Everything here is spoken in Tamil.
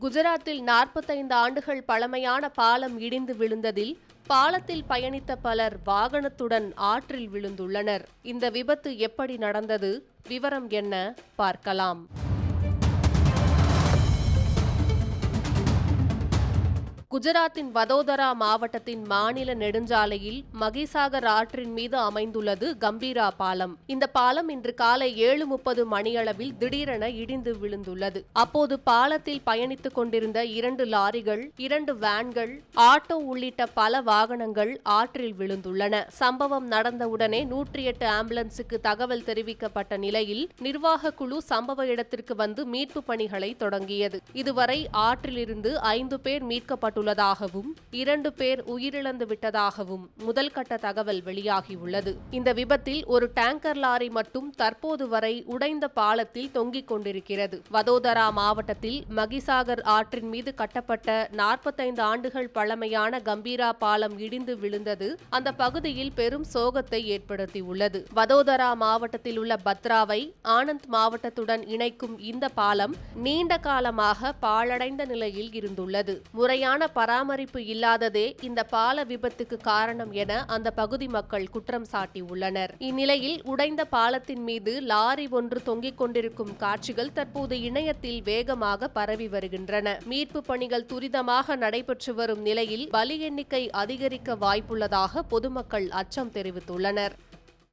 குஜராத்தில் நாற்பத்தைந்து ஆண்டுகள் பழமையான பாலம் இடிந்து விழுந்ததில் பாலத்தில் பயணித்த பலர் வாகனத்துடன் ஆற்றில் விழுந்துள்ளனர். இந்த விபத்து எப்படி நடந்தது? விவரம் என்ன? பார்க்கலாம். குஜராத்தின் வதோதரா மாவட்டத்தின் மாநில நெடுஞ்சாலையில் மகிசாகர் ஆற்றின் மீது அமைந்துள்ளது கம்பீரா பாலம். இந்த பாலம் இன்று காலை ஏழு முப்பது மணியளவில் திடீரென இடிந்து விழுந்துள்ளது. அப்போது பாலத்தில் பயணித்துக் கொண்டிருந்த இரண்டு லாரிகள் இரண்டு வேன்கள் ஆட்டோ உள்ளிட்ட பல வாகனங்கள் ஆற்றில் விழுந்துள்ளன. சம்பவம் நடந்தவுடனே நூற்றி எட்டு ஆம்புலன்ஸுக்கு தகவல் தெரிவிக்கப்பட்ட நிலையில் நிர்வாக குழு சம்பவ இடத்திற்கு வந்து மீட்பு பணிகளை தொடங்கியது. இதுவரை ஆற்றிலிருந்து ஐந்து பேர் மீட்கப்பட்டு ஏற்பட்டுள்ளதாகவும் இரண்டு பேர் உயிரிழந்து விட்டதாகவும் முதல் கட்ட தகவல் வெளியாகியுள்ளது. இந்த விபத்தில் ஒரு டேங்கர் லாரி மட்டும் தற்போது வரை உடைந்த பாலத்தில் தொங்கிக் கொண்டிருக்கிறது. வதோதரா மாவட்டத்தில் மகிசாகர் ஆற்றின் மீது கட்டப்பட்ட நாற்பத்தைந்து ஆண்டுகள் பழமையான கம்பீரா பாலம் இடிந்து விழுந்தது. அந்த பகுதியில் பெரும் சோகத்தை ஏற்படுத்தியுள்ளது. வதோதரா மாவட்டத்தில் உள்ள பத்ராவை ஆனந்த் மாவட்டத்துடன் இணைக்கும் இந்த பாலம் நீண்ட காலமாக பாழடைந்த நிலையில் இருந்துள்ளது. முறையான பராமரிப்பு இல்லாததே இந்த பால விபத்துக்கு காரணம் என அந்த பகுதி மக்கள் குற்றம் சாட்டியுள்ளனர். இந்நிலையில் உடைந்த பாலத்தின் மீது லாரி ஒன்று தொங்கிக் கொண்டிருக்கும் காட்சிகள் தற்போது இணையத்தில் வேகமாக பரவி வருகின்றன. மீட்பு பணிகள் துரிதமாக நடைபெற்று வரும் நிலையில் பலி எண்ணிக்கை அதிகரிக்க வாய்ப்புள்ளதாக பொதுமக்கள் அச்சம் தெரிவித்துள்ளனர்.